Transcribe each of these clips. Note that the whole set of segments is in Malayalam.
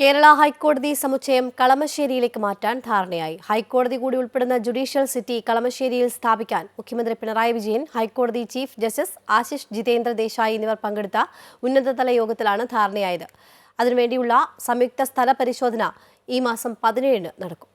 കേരള ഹൈക്കോടതി സമുച്ചയം കളമശ്ശേരിയിലേക്ക് മാറ്റാൻ ധാരണയായി. ഹൈക്കോടതി കൂടി ഉൾപ്പെടുന്ന ജുഡീഷ്യൽ സിറ്റി കളമശ്ശേരിയിൽ സ്ഥാപിക്കാൻ മുഖ്യമന്ത്രി പിണറായി വിജയൻ ഹൈക്കോടതി ചീഫ് ജസ്റ്റിസ് ആശിഷ് ജിതേന്ദ്ര ദേശായി എന്നിവർ പങ്കെടുത്ത ഉന്നതതല യോഗത്തിലാണ് ധാരണയായത്. അതിനുവേണ്ടിയുള്ള സംയുക്ത സ്ഥല പരിശോധന ഈ മാസം പതിനേഴിന് നടക്കും.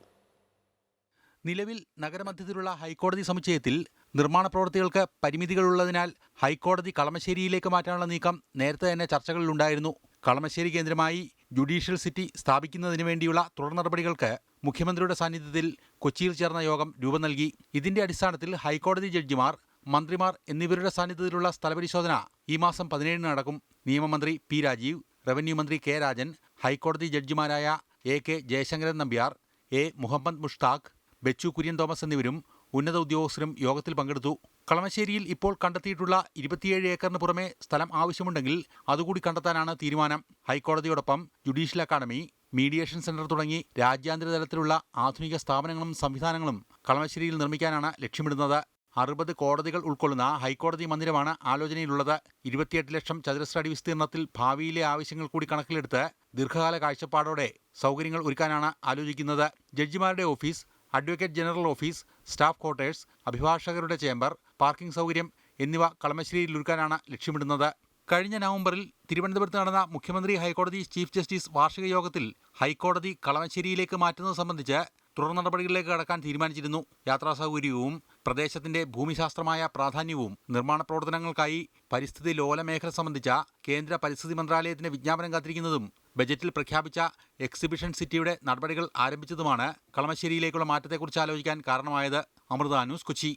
നിലവിൽ നഗരമധ്യത്തിലുള്ള ഹൈക്കോടതി സമുച്ചയത്തിൽ നിർമ്മാണ പ്രവൃത്തികൾക്ക് പരിമിതികളുള്ളതിനാൽ ഹൈക്കോടതി കളമശ്ശേരിയിലേക്ക് മാറ്റാനുള്ള നീക്കം നേരത്തെ തന്നെ ചർച്ചകളിലുണ്ടായിരുന്നു. കളമശ്ശേരി കേന്ദ്രമായി ജുഡീഷ്യൽ സിറ്റി സ്ഥാപിക്കുന്നതിന് വേണ്ടിയുള്ള തുടർ നടപടികൾക്ക് മുഖ്യമന്ത്രിയുടെ സാന്നിധ്യത്തിൽ കൊച്ചിയിൽ ചേർന്ന യോഗം രൂപം നൽകി. ഇതിന്റെ അടിസ്ഥാനത്തിൽ ഹൈക്കോടതി ജഡ്ജിമാർ മന്ത്രിമാർ എന്നിവരുടെ സാന്നിധ്യത്തിലുള്ള സ്ഥലപരിശോധന ഈ മാസം പതിനേഴിന് നടക്കും. നിയമമന്ത്രി പി രാജീവ് റവന്യൂ മന്ത്രി കെ രാജൻ ഹൈക്കോടതി ജഡ്ജിമാരായ A K Jayasankaran Nambiar A Muhammad Mushtaq Bechu Kurian Thomas എന്നിവരും ഉന്നത ഉദ്യോഗസ്ഥരും യോഗത്തിൽ പങ്കെടുത്തു. കളമശ്ശേരിയിൽ ഇപ്പോൾ കണ്ടെത്തിയിട്ടുള്ള ഇരുപത്തിയേഴ് ഏക്കറിന് പുറമെ സ്ഥലം ആവശ്യമുണ്ടെങ്കിൽ അതുകൂടി കണ്ടെത്താനാണ് തീരുമാനം. ഹൈക്കോടതിയോടൊപ്പം ജുഡീഷ്യൽ അക്കാദമി മീഡിയേഷൻ സെന്റർ തുടങ്ങി രാജ്യാന്തര തലത്തിലുള്ള ആധുനിക സ്ഥാപനങ്ങളും സംവിധാനങ്ങളും കളമശ്ശേരിയിൽ നിർമ്മിക്കാനാണ് ലക്ഷ്യമിടുന്നത്. അറുപത് കോടതികൾ ഉൾക്കൊള്ളുന്ന ഹൈക്കോടതി മന്ദിരമാണ് ആലോചനയിലുള്ളത്. ഇരുപത്തിയെട്ട് ലക്ഷം ചതുരശ്ര അടി വിസ്തീർണത്തിൽ ഭാവിയിലെ ആവശ്യങ്ങൾ കൂടി കണക്കിലെടുത്ത് ദീർഘകാല കാഴ്ചപ്പാടോടെ സൗകര്യങ്ങൾ ഒരുക്കാനാണ് ആലോചിക്കുന്നത്. ജഡ്ജിമാരുടെ office advocate general office staff quarters അഭിഭാഷകരുടെ chamber parking സൗകര്യം എന്നിവ കളമശ്ശേരിയിൽ ഒരുക്കാനാണ് ലക്ഷ്യമിടുന്നത്. കഴിഞ്ഞ നവംബറിൽ തിരുവനന്തപുരത്ത് നടന്ന മുഖ്യമന്ത്രി ഹൈക്കോടതി ചീഫ് ജസ്റ്റിസ് വാർഷിക യോഗത്തിൽ ഹൈക്കോടതി കളമശ്ശേരിയിലേക്ക് മാറ്റുന്നത് സംബന്ധിച്ച് തുടർ നടപടികളിലേക്ക് കടക്കാൻ തീരുമാനിച്ചിരുന്നു. യാത്രാ സൗകര്യവും പ്രദേശത്തിന്റെ ഭൂമിശാസ്ത്രമായ പ്രാധാന്യവും നിർമ്മാണ പ്രവർത്തനങ്ങൾക്കായി പരിസ്ഥിതി ലോല മേഖല സംബന്ധിച്ച കേന്ദ്ര പരിസ്ഥിതി മന്ത്രാലയത്തിന്റെ വിജ്ഞാപനം കാത്തിരിക്കുന്നതും ബജറ്റിൽ പ്രഖ്യാപിച്ച എക്സിബിഷൻ സിറ്റിയുടെ നടപടികൾ ആരംഭിച്ചതുമാണ് കളമശ്ശേരിയിലേക്കുള്ള മാറ്റത്തെക്കുറിച്ച് ആലോചിക്കാൻ കാരണമായത് അമൃത ന്യൂസ് കൊച്ചി.